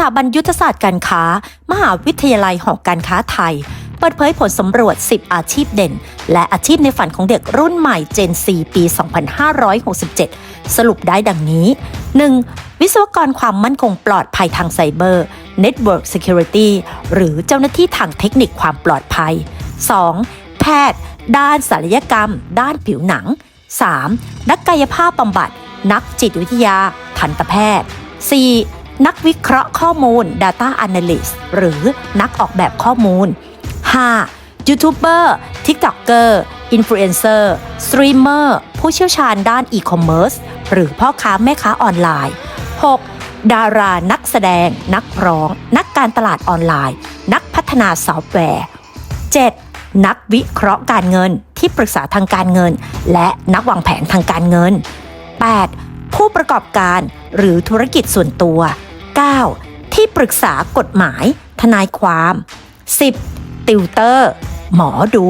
ถาบันยุทธศาสตร์การค้า มหาวิทยาลัยหอการค้าไทย เปิดเผยผลสำรวจ 10 อาชีพเด่น และอาชีพในฝันของเด็กรุ่นใหม่ Gen 4ปี 2567 สรุปได้ดังนี้ 1. วิศวกรความมั่นคงปลอดภัยทางไซเบอร์ Network Security หรือเจ้าหน้าที่ทางเทคนิคความปลอดภัย 2. แพทย์ ด้านศัลยกรรม ด้านผิวหนัง 3. นักกายภาพบำบัด นักจิตวิทยา ทันตแพทย์ 4. นักวิเคราะห์ข้อมูล Data Analyst หรือนักออกแบบข้อมูล 5. ยูทูบเบอร์ทิกตอกเกอร์อินฟลูเอนเซอร์สตรีมเมอร์ผู้เชี่ยวชาญด้านอีคอมเมิร์ซหรือพ่อค้าแม่ค้าออนไลน์ 6. ดารานักแสดง นักร้อง นักการตลาดออนไลน์ นักพัฒนาซอฟต์แวร์ 7. นักวิเคราะห์การเงินที่ปรึกษาทางการเงิน และนักวางแผนทางการเงิน 8. ผู้ประกอบการหรือธุรกิจส่วนตัว 9. ที่ปรึกษากฎหมาย ทนายความ 10. ติวเตอร์ หมอดู